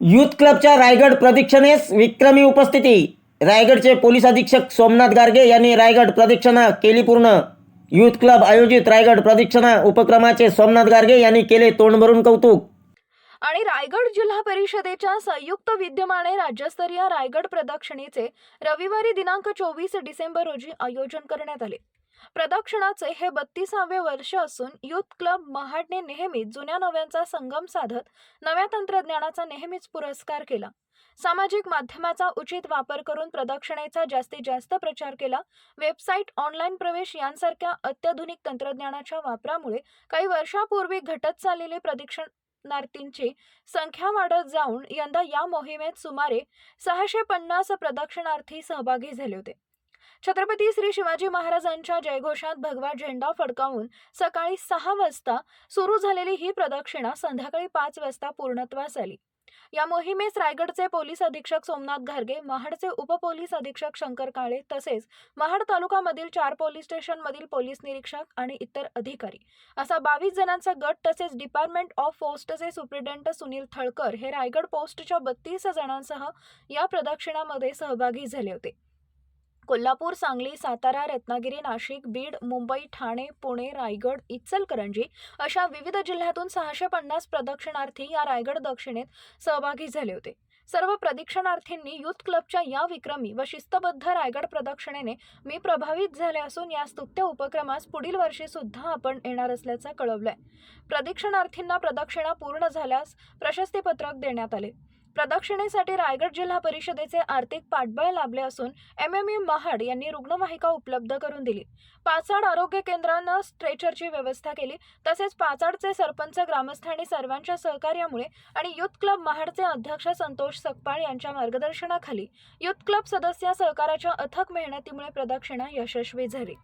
Youth क्लबच्या रायगड प्रदक्षिणेस विक्रमी उपस्थिती. रायगडचे पोलीस अधीक्षक सोमनाथ गार्गे यांनी रायगड प्रदक्षिणा केली पूर्ण. युथ क्लब आयोजित रायगड प्रदक्षिणा उपक्रमाचे सोमनाथ गार्गे यांनी केले तोंड भरून कौतुक. आणि रायगड जिल्हा परिषदेच्या संयुक्त विद्यमाने राज्यस्तरीय रायगड प्रदक्षिणेचे रविवारी दिनांक चोवीस डिसेंबर रोजी आयोजन करण्यात आले. प्रदक्षिणाचे हे बत्तीसावे वर्ष असून युथ क्लब महाडने नेहमीच जुन्या नव्यांचा संगम साधत नव्या तंत्रज्ञानाचा नेहमीच पुरस्कार केला. सामाजिक माध्यमाचा उचित वापर करून प्रदक्षिणेचा जास्तीत जास्त प्रचार केला. वेबसाईट ऑनलाईन प्रवेश यांसारख्या अत्याधुनिक तंत्रज्ञानाच्या वापरामुळे काही वर्षापूर्वी घटत चाललेले प्रदक्षिणार्थींची संख्या वाढत जाऊन यंदा या मोहिमेत सुमारे सहाशे पन्नास प्रदक्षिणार्थी सहभागी झाले होते. छत्रपती श्री शिवाजी महाराजांच्या जयघोषात भगवा झेंडा फडकावून सकाळी सहा वाजता सुरू झालेली ही प्रदक्षिणा संध्याकाळी पाच वाजता पूर्णत्वास आली. या मोहिमेस रायगडचे पोलीस अधीक्षक सोमनाथ घारगे महाडचे उपपोलीस अधीक्षक शंकर काळे तसेच महाड तालुकामधील चार पोलीस स्टेशनमधील पोलीस निरीक्षक आणि इतर अधिकारी. असा बावीस जणांचा गट तसेच डिपार्टमेंट ऑफ पोस्टचे सुप्रिटेंट सुनील थळकर हे रायगड पोस्टच्या बत्तीस जणांसह या प्रदक्षिणामध्ये सहभागी झाले होते. कोल्हापूर सांगली सातारा रत्नागिरी नाशिक बीड मुंबई ठाणे पुणे रायगड इचलकरंजी अशा विविध जिल्ह्यातून सहाशे पन्नास प्रदक्षिणार्थी या रायगड दक्षिणेत सहभागी झाले होते. सर्व प्रदक्षिणार्थींनी युथ क्लबच्या या विक्रमी व शिस्तबद्ध रायगड प्रदक्षिणेने मी प्रभावित झाले असून या स्तुत्य उपक्रमास पुढील वर्षी सुद्धा आपण येणार असल्याचं कळवलंय. प्रदक्षिणार्थींना प्रदक्षिणा पूर्ण झाल्यास प्रशस्तीपत्रक देण्यात आले. प्रदक्षिणेसाठी रायगड जिल्हा परिषदेचे आर्थिक पाठबळ लाभले असून एम एम महाड यांनी रुग्णवाहिका उपलब्ध करून दिली. पाचाड आरोग्य केंद्रानं स्ट्रेचरची व्यवस्था केली. तसेच पाचाडचे सरपंच ग्रामस्थांनी सर्वांच्या सहकार्यामुळे आणि युथ क्लब महाडचे अध्यक्ष संतोष सकपाळ यांच्या मार्गदर्शनाखाली युथ क्लब सदस्य सहकाराच्या अथक मेहनतीमुळे प्रदक्षिणा यशस्वी झाली.